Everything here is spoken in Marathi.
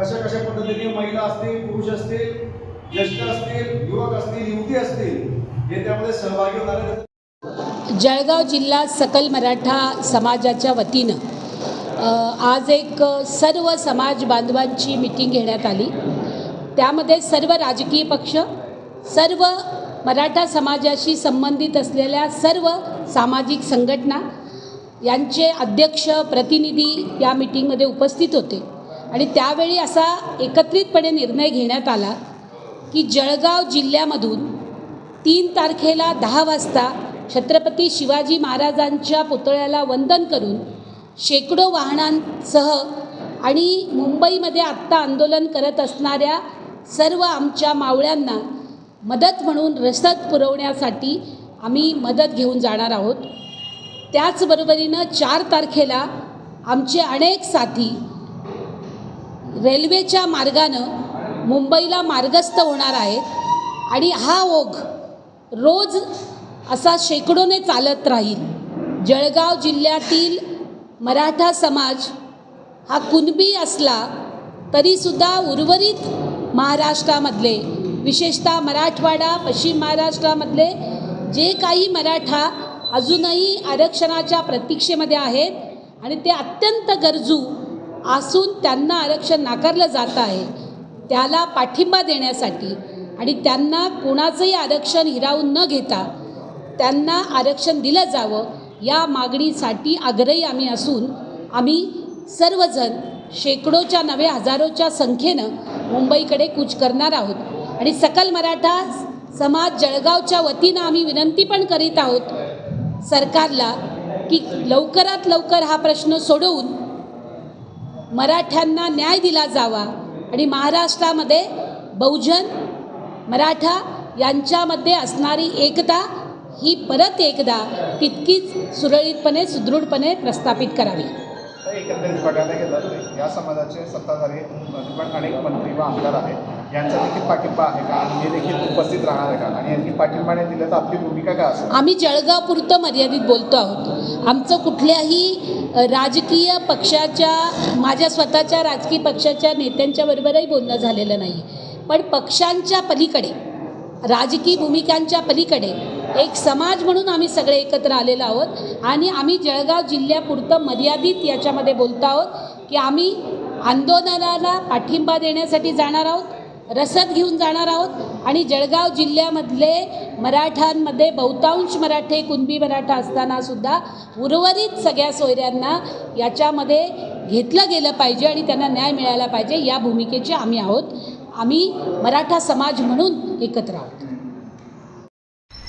कशा कशा पद्धतीने महिला असतील पुरुष असतील ज्येष्ठ असतील युवक असतील युवती असतील हे त्यामध्ये सहभागी होणार जळगाव जिल्हा सकल मराठा समाजाच्या वतीनं आज एक सर्व समाज बांधवांची मिटिंग घेण्यात आली. त्यामध्ये सर्व राजकीय पक्ष सर्व मराठा समाजाशी संबंधित असलेल्या सर्व सामाजिक संघटना यांचे अध्यक्ष प्रतिनिधी या मिटिंगमध्ये उपस्थित होते. आणि त्यावेळी असा एकत्रितपणे निर्णय घेण्यात आला की जळगाव जिल्ह्यामधून तीन तारखेला दहा वाजता छत्रपती शिवाजी महाराजांच्या पुतळ्याला वंदन करून शेकडो वाहनांसह आणि मुंबईमध्ये आत्ता आंदोलन करत असणाऱ्या सर्व आमच्या मावळ्यांना मदत म्हणून रसद पुरवण्यासाठी आम्ही मदत घेऊन जाणार आहोत. त्याचबरोबरीनं चार तारखेला आमचे अनेक साथी रेल्वेच्या मार्गानं मुंबईला मार्गस्थ होणार आहेत आणि हा ओघ रोज असा शेकडोने चालत राहील. जळगाव जिल्ह्यातील मराठा समाज हा कुणबी असला तरीसुद्धा उर्वरित महाराष्ट्रामधले विशेषतः मराठवाडा पश्चिम महाराष्ट्रामधले जे काही मराठा अजूनही आरक्षणाच्या प्रतीक्षेमध्ये आहेत आणि ते अत्यंत गरजू असून त्यांना आरक्षण नाकारलं जात आहे. त्याला पाठिंबा देण्यासाठी आणि त्यांना कोणाचंही आरक्षण हिरावून न घेता त्यांना आरक्षण दिलं जावं या मागणीसाठी आग्रही आम्ही असून आम्ही सर्वजण शेकडोच्या नव्हे हजारोच्या संख्येनं मुंबईकडे कूच करणार आहोत. आणि सकल मराठा समाज जळगावच्या वतीनं आम्ही विनंती पण करीत आहोत सरकारला की लवकरात लवकर हा प्रश्न सोडवून मराठ्यांना न्याय दिला जावा आणि महाराष्ट्रामध्ये बहुजन मराठा यांच्यामध्ये असणारी एकता ही परत एकदा तितकीच सुरळीतपणे सुदृढपणे प्रस्थापित करावी. एकंदरीत बघायला गेलं या समाजाचे सत्ताधारी अनेक मंत्री व आमदार आहेत. यांचा देखील पाठिंबा आहे का? आणि हे देखील उपस्थित राहणार आहे का? आणि यांनी पाठिंबा नाही दिलं तर आपली भूमिका काय असेल? आम्ही जळगावपुरतं मर्यादित बोलतो आहोत. आमचं कुठल्याही राजकीय पक्षाच्या माझ्या स्वतःच्या राजकीय पक्षाच्या नेत्यांच्या बरोबरही बोलणं झालेलं नाही. पण पक्षांच्या पलीकडे राजकीय भूमिकांच्या पलीकडे एक समाज म्हणून आम्ही सगळे एकत्र आलेलो आहोत. आणि आम्ही जळगाव जिल्ह्यापुरतं मर्यादित याच्यामध्ये बोलतो आहोत की आम्ही आंदोलनाला पाठिंबा देण्यासाठी जाणार आहोत. रसद घेऊन जाणार आहोत. आणि जळगाव जिल्ह्यामधले मराठ्यांमध्ये बहुतांश मराठे कुणबी मराठा असताना सुद्धा उर्वरित सगळ्या सोयऱ्यांना याच्यामध्ये घेतलं गेलं पाहिजे आणि त्यांना न्याय मिळायला पाहिजे या भूमिकेचे आम्ही आहोत. आम्ही मराठा समाज म्हणून एकत्र आहोत.